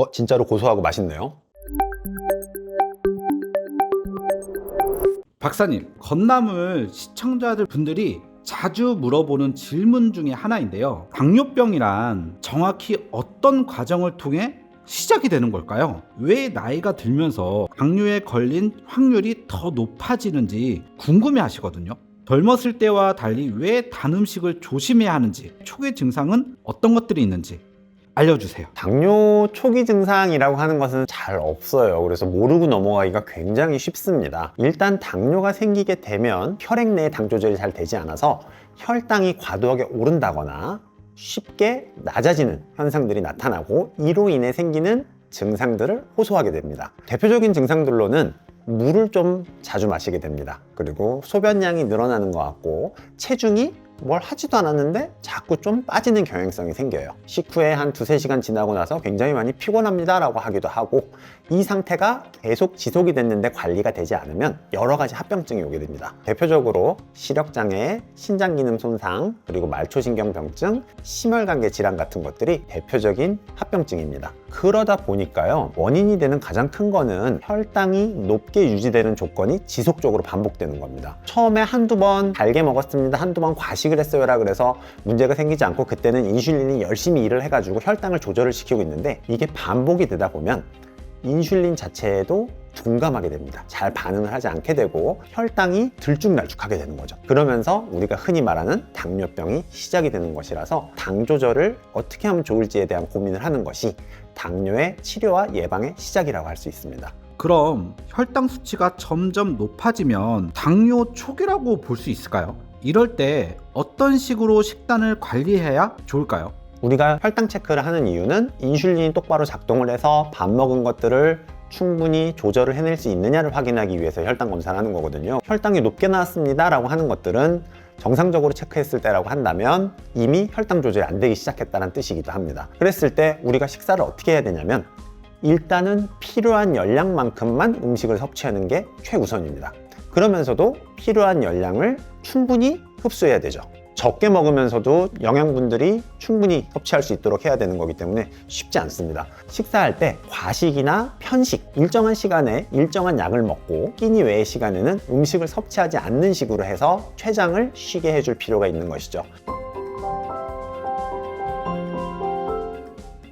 어, 진짜로 고소하고 맛있네요. 박사님, 건나물 시청자들 분들이 자주 물어보는 질문 중에 하나인데요. 당뇨병이란 정확히 어떤 과정을 통해 시작이 되는 걸까요? 왜 나이가 들면서 당뇨에 걸린 확률이 더 높아지는지 궁금해 하시거든요. 젊었을 때와 달리 왜 단 음식을 조심해야 하는지, 초기 증상은 어떤 것들이 있는지 알려주세요. 당뇨 초기 증상이라고 하는 것은 잘 없어요. 그래서 모르고 넘어가기가 굉장히 쉽습니다. 일단 당뇨가 생기게 되면 혈액 내에 당 조절이 잘 되지 않아서 혈당이 과도하게 오른다거나 쉽게 낮아지는 현상들이 나타나고 이로 인해 생기는 증상들을 호소하게 됩니다. 대표적인 증상들로는 물을 좀 자주 마시게 됩니다. 그리고 소변량이 늘어나는 것 같고 체중이 뭘 하지도 않았는데 자꾸 좀 빠지는 경향성이 생겨요. 식후에 한 두세 시간 지나고 나서 굉장히 많이 피곤합니다 라고 하기도 하고 이 상태가 계속 지속이 됐는데 관리가 되지 않으면 여러 가지 합병증이 오게 됩니다. 대표적으로 시력장애, 신장기능 손상, 그리고 말초신경병증, 심혈관계 질환 같은 것들이 대표적인 합병증입니다. 그러다 보니까요, 원인이 되는 가장 큰 거는 혈당이 높게 유지되는 조건이 지속적으로 반복되는 겁니다. 처음에 한두 번 달게 먹었습니다. 한두 번 과식을 했어요 라 그래서 문제가 생기지 않고 그때는 인슐린이 열심히 일을 해가지고 혈당을 조절을 시키고 있는데 이게 반복이 되다 보면 인슐린 자체에도 둔감하게 됩니다. 잘 반응을 하지 않게 되고 혈당이 들쭉날쭉하게 되는 거죠. 그러면서 우리가 흔히 말하는 당뇨병이 시작이 되는 것이라서 당 조절을 어떻게 하면 좋을지에 대한 고민을 하는 것이 당뇨의 치료와 예방의 시작이라고 할 수 있습니다. 그럼 혈당 수치가 점점 높아지면 당뇨 초기라고 볼 수 있을까요? 이럴 때 어떤 식으로 식단을 관리해야 좋을까요? 우리가 혈당 체크를 하는 이유는 인슐린이 똑바로 작동을 해서 밥 먹은 것들을 충분히 조절을 해낼 수 있느냐를 확인하기 위해서 혈당 검사를 하는 거거든요. 혈당이 높게 나왔습니다 라고 하는 것들은 정상적으로 체크했을 때라고 한다면 이미 혈당 조절이 안 되기 시작했다는 뜻이기도 합니다. 그랬을 때 우리가 식사를 어떻게 해야 되냐면 일단은 필요한 열량만큼만 음식을 섭취하는 게 최우선입니다. 그러면서도 필요한 열량을 충분히 흡수해야 되죠. 적게 먹으면서도 영양분들이 충분히 섭취할 수 있도록 해야 되는 거기 때문에 쉽지 않습니다. 식사할 때 과식이나 편식, 일정한 시간에 일정한 약을 먹고 끼니 외의 시간에는 음식을 섭취하지 않는 식으로 해서 췌장을 쉬게 해줄 필요가 있는 것이죠.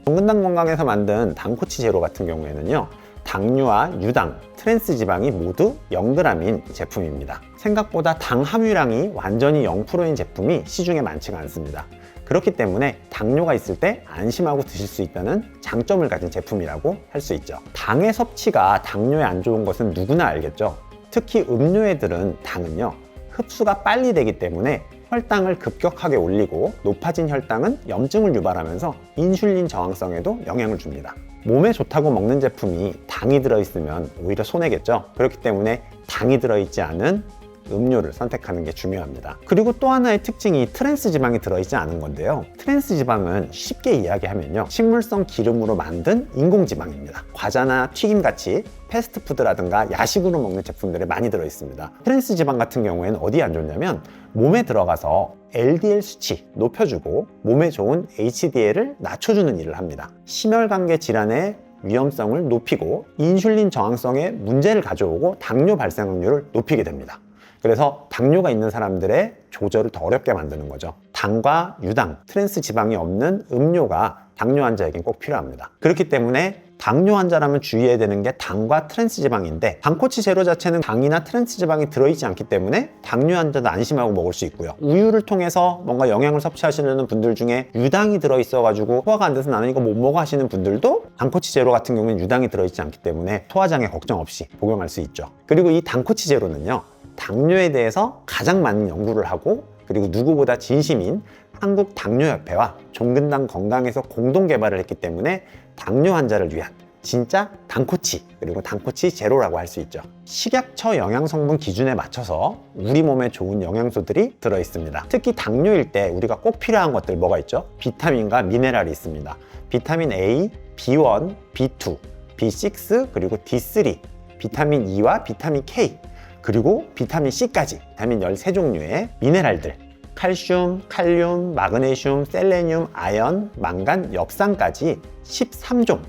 정근당 건강에서 만든 당코치 제로 같은 경우에는요. 당류와 유당, 트랜스 지방이 모두 0g인 제품입니다. 생각보다 당 함유량이 완전히 0%인 제품이 시중에 많지가 않습니다. 그렇기 때문에 당뇨가 있을 때 안심하고 드실 수 있다는 장점을 가진 제품이라고 할 수 있죠. 당의 섭취가 당뇨에 안 좋은 것은 누구나 알겠죠. 특히 음료애들은 당은요, 흡수가 빨리 되기 때문에 혈당을 급격하게 올리고 높아진 혈당은 염증을 유발하면서 인슐린 저항성에도 영향을 줍니다. 몸에 좋다고 먹는 제품이 당이 들어있으면 오히려 손해겠죠. 그렇기 때문에 당이 들어있지 않은 음료를 선택하는 게 중요합니다. 그리고 또 하나의 특징이 트랜스 지방이 들어있지 않은 건데요. 트랜스 지방은 쉽게 이야기하면요. 식물성 기름으로 만든 인공 지방입니다. 과자나 튀김 같이 패스트푸드라든가 야식으로 먹는 제품들에 많이 들어있습니다. 트랜스 지방 같은 경우에는 어디에 안 좋냐면 몸에 들어가서 LDL 수치 높여주고 몸에 좋은 HDL을 낮춰주는 일을 합니다. 심혈관계 질환의 위험성을 높이고 인슐린 저항성에 문제를 가져오고 당뇨 발생 확률을 높이게 됩니다. 그래서 당뇨가 있는 사람들의 조절을 더 어렵게 만드는 거죠. 당과 유당, 트랜스 지방이 없는 음료가 당뇨 환자에겐 꼭 필요합니다. 그렇기 때문에 당뇨 환자라면 주의해야 되는 게 당과 트랜스 지방인데 당코치 제로 자체는 당이나 트랜스 지방이 들어있지 않기 때문에 당뇨 환자도 안심하고 먹을 수 있고요. 우유를 통해서 뭔가 영양을 섭취하시려는 분들 중에 유당이 들어있어 가지고 소화가 안 돼서 나는 이거 못 먹어 하시는 분들도 당코치 제로 같은 경우는 유당이 들어있지 않기 때문에 소화장애 걱정 없이 복용할 수 있죠. 그리고 이 당코치 제로는요. 당뇨에 대해서 가장 많은 연구를 하고 그리고 누구보다 진심인 한국 당뇨협회와 종근당 건강에서 공동 개발을 했기 때문에 당뇨 환자를 위한 진짜 당코치 그리고 당코치 제로라고 할 수 있죠. 식약처 영양성분 기준에 맞춰서 우리 몸에 좋은 영양소들이 들어 있습니다. 특히 당뇨일 때 우리가 꼭 필요한 것들 뭐가 있죠? 비타민과 미네랄이 있습니다. 비타민 A, B1, B2, B6 그리고 D3, 비타민 E와 비타민 K 그리고 비타민 C까지 비타민 13종류의 미네랄들 칼슘, 칼륨, 마그네슘, 셀레늄, 아연, 망간, 엽산까지 13종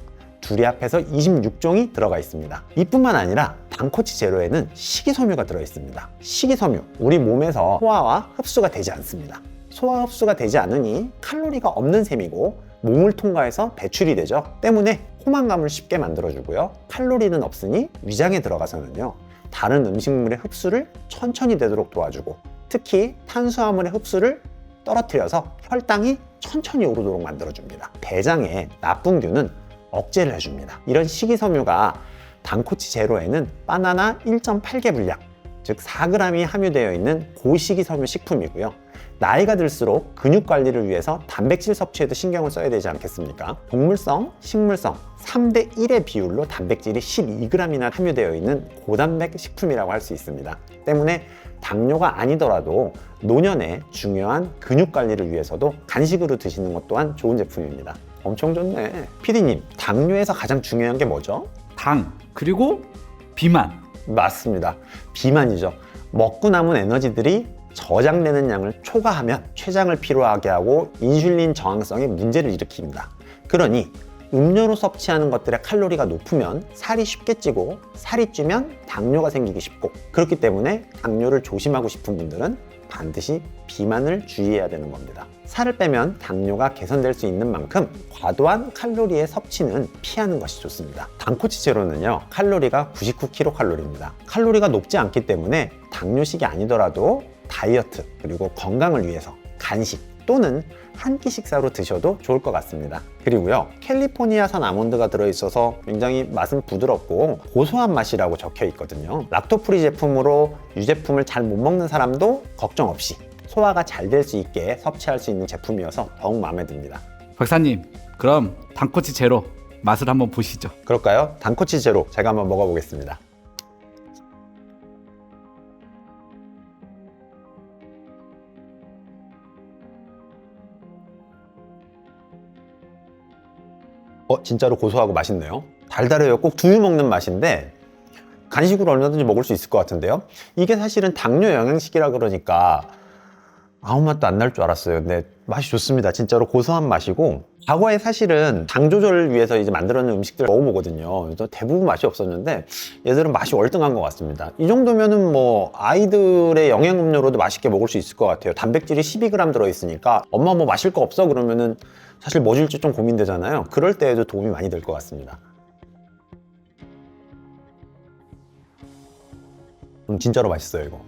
둘이 합해서 26종이 들어가 있습니다. 이뿐만 아니라 당코치 제로에는 식이섬유가 들어 있습니다. 식이섬유, 우리 몸에서 소화와 흡수가 되지 않습니다. 소화 흡수가 되지 않으니 칼로리가 없는 셈이고 몸을 통과해서 배출이 되죠. 때문에 포만감을 쉽게 만들어주고요. 칼로리는 없으니 위장에 들어가서는요. 다른 음식물의 흡수를 천천히 되도록 도와주고 특히 탄수화물의 흡수를 떨어뜨려서 혈당이 천천히 오르도록 만들어줍니다. 대장에 나쁜 균은 억제를 해줍니다. 이런 식이섬유가 당코치 제로에는 바나나 1.8개 분량, 즉 4g이 함유되어 있는 고식이섬유 식품이고요. 나이가 들수록 근육 관리를 위해서 단백질 섭취에도 신경을 써야 되지 않겠습니까? 동물성, 식물성 3대 1의 비율로 단백질이 12g이나 함유되어 있는 고단백 식품이라고 할 수 있습니다. 때문에 당뇨가 아니더라도 노년에 중요한 근육 관리를 위해서도 간식으로 드시는 것 또한 좋은 제품입니다. 엄청 좋네. 피디님, 당뇨에서 가장 중요한 게 뭐죠? 당 그리고 비만 맞습니다. 비만이죠. 먹고 남은 에너지들이 저장되는 양을 초과하면 췌장을 피로하게 하고 인슐린 저항성에 문제를 일으킵니다. 그러니 음료로 섭취하는 것들의 칼로리가 높으면 살이 쉽게 찌고 살이 찌면 당뇨가 생기기 쉽고 그렇기 때문에 당뇨를 조심하고 싶은 분들은 반드시 비만을 주의해야 되는 겁니다. 살을 빼면 당뇨가 개선될 수 있는 만큼 과도한 칼로리의 섭취는 피하는 것이 좋습니다. 당코치 제로는요, 칼로리가 99kcal입니다. 칼로리가 높지 않기 때문에 당뇨식이 아니더라도 다이어트 그리고 건강을 위해서 간식 또는 한 끼 식사로 드셔도 좋을 것 같습니다. 그리고요, 캘리포니아산 아몬드가 들어있어서 굉장히 맛은 부드럽고 고소한 맛이라고 적혀 있거든요. 락토프리 제품으로 유제품을 잘 못 먹는 사람도 걱정 없이 소화가 잘 될 수 있게 섭취할 수 있는 제품이어서 더욱 마음에 듭니다. 박사님 그럼 당코치 제로 맛을 한번 보시죠 그럴까요? 단코치 제로 제가 한번 먹어보겠습니다. 어, 진짜로 고소하고 맛있네요. 달달해요. 꼭 두유 먹는 맛인데 간식으로 얼마든지 먹을 수 있을 것 같은데요. 이게 사실은 당뇨 영양식이라 그러니까 아무 맛도 안 날 줄 알았어요. 근데 맛이 좋습니다. 진짜로 고소한 맛이고 과거에 사실은 당 조절을 위해서 이제 만들어낸 음식들 먹어보거든요. 그래서 대부분 맛이 없었는데 얘들은 맛이 월등한 것 같습니다. 이 정도면은 뭐 아이들의 영양 음료로도 맛있게 먹을 수 있을 것 같아요. 단백질이 12g 들어있으니까 엄마 뭐 마실 거 없어 그러면은 사실 뭐 줄지 좀 고민되잖아요. 그럴 때에도 도움이 많이 될 것 같습니다. 음, 진짜로 맛있어요 이거.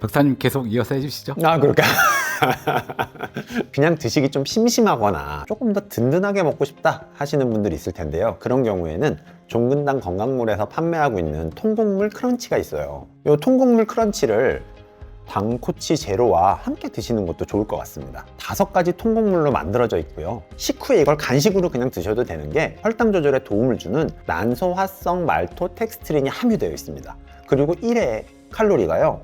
박사님 계속 이어서 해주시죠 아, 그럴까? 그냥 드시기 좀 심심하거나 조금 더 든든하게 먹고 싶다 하시는 분들이 있을 텐데요. 그런 경우에는 종근당 건강물에서 판매하고 있는 통곡물 크런치가 있어요. 이 통곡물 크런치를 당코치 제로와 함께 드시는 것도 좋을 것 같습니다. 다섯 가지 통곡물로 만들어져 있고요. 식후에 이걸 간식으로 그냥 드셔도 되는 게 혈당 조절에 도움을 주는 난소화성 말토 텍스트린이 함유되어 있습니다. 그리고 1회 칼로리가요.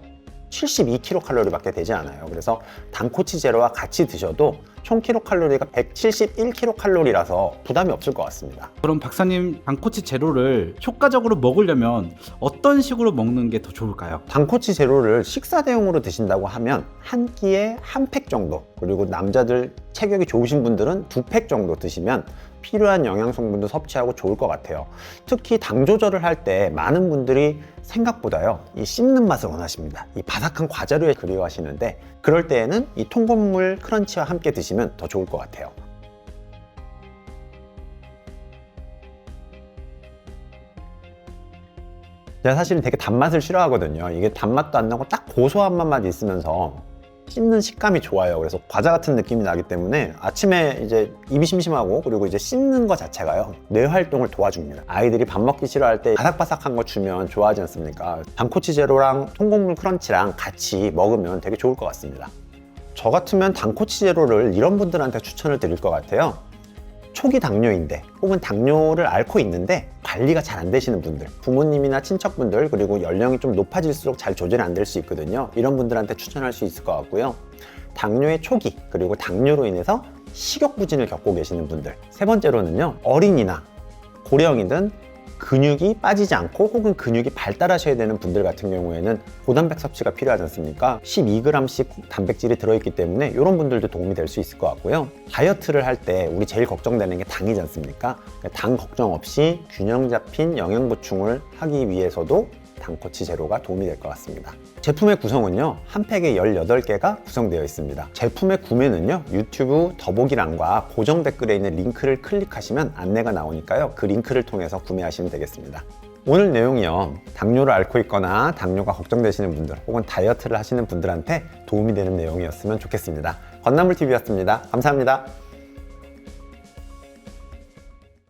72kcal밖에 되지 않아요. 그래서 당코치 제로와 같이 드셔도 총 킬로칼로리가 171kcal라서 부담이 없을 것 같습니다. 그럼 박사님 당코치 제로를 효과적으로 먹으려면 어떤 식으로 먹는 게 더 좋을까요? 당코치 제로를 식사 대용으로 드신다고 하면 한 끼에 한 팩 정도 그리고 남자들 체격이 좋으신 분들은 두 팩 정도 드시면 필요한 영양 성분도 섭취하고 좋을 것 같아요. 특히 당 조절을 할 때 많은 분들이 생각보다요 이 씹는 맛을 원하십니다. 이 바삭한 과자류에 그리워하시는데 그럴 때에는 이 통곡물 크런치와 함께 드시면 더 좋을 것 같아요. 제가 사실은 되게 단맛을 싫어하거든요. 이게 단맛도 안 나고 딱 고소한 맛만 있으면서 씹는 식감이 좋아요. 그래서 과자 같은 느낌이 나기 때문에 아침에 이제 입이 심심하고 그리고 이제 씹는 것 자체가요. 뇌 활동을 도와줍니다. 아이들이 밥 먹기 싫어할 때 바삭바삭한 거 주면 좋아하지 않습니까? 단코치 제로랑 통곡물 크런치랑 같이 먹으면 되게 좋을 것 같습니다. 저 같으면 단코치 제로를 이런 분들한테 추천을 드릴 것 같아요. 초기 당뇨인데 혹은 당뇨를 앓고 있는데 관리가 잘 안 되시는 분들 부모님이나 친척분들 그리고 연령이 좀 높아질수록 잘 조절이 안 될 수 있거든요. 이런 분들한테 추천할 수 있을 것 같고요. 당뇨의 초기 그리고 당뇨로 인해서 식욕 부진을 겪고 계시는 분들. 세 번째로는요 어린이나 고령이든 근육이 빠지지 않고 혹은 근육이 발달하셔야 되는 분들 같은 경우에는 고단백 섭취가 필요하지 않습니까? 12g씩 단백질이 들어있기 때문에 이런 분들도 도움이 될 수 있을 것 같고요. 다이어트를 할 때 우리 제일 걱정되는 게 당이지 않습니까? 당 걱정 없이 균형 잡힌 영양 보충을 하기 위해서도 당코치 제로가 도움이 될 것 같습니다. 제품의 구성은요, 한 팩에 18개가 구성되어 있습니다. 제품의 구매는요, 유튜브 더보기란과 고정 댓글에 있는 링크를 클릭하시면 안내가 나오니까요, 그 링크를 통해서 구매하시면 되겠습니다. 오늘 내용이요, 당뇨를 앓고 있거나 당뇨가 걱정되시는 분들 혹은 다이어트를 하시는 분들한테 도움이 되는 내용이었으면 좋겠습니다. 건나물TV였습니다. 감사합니다.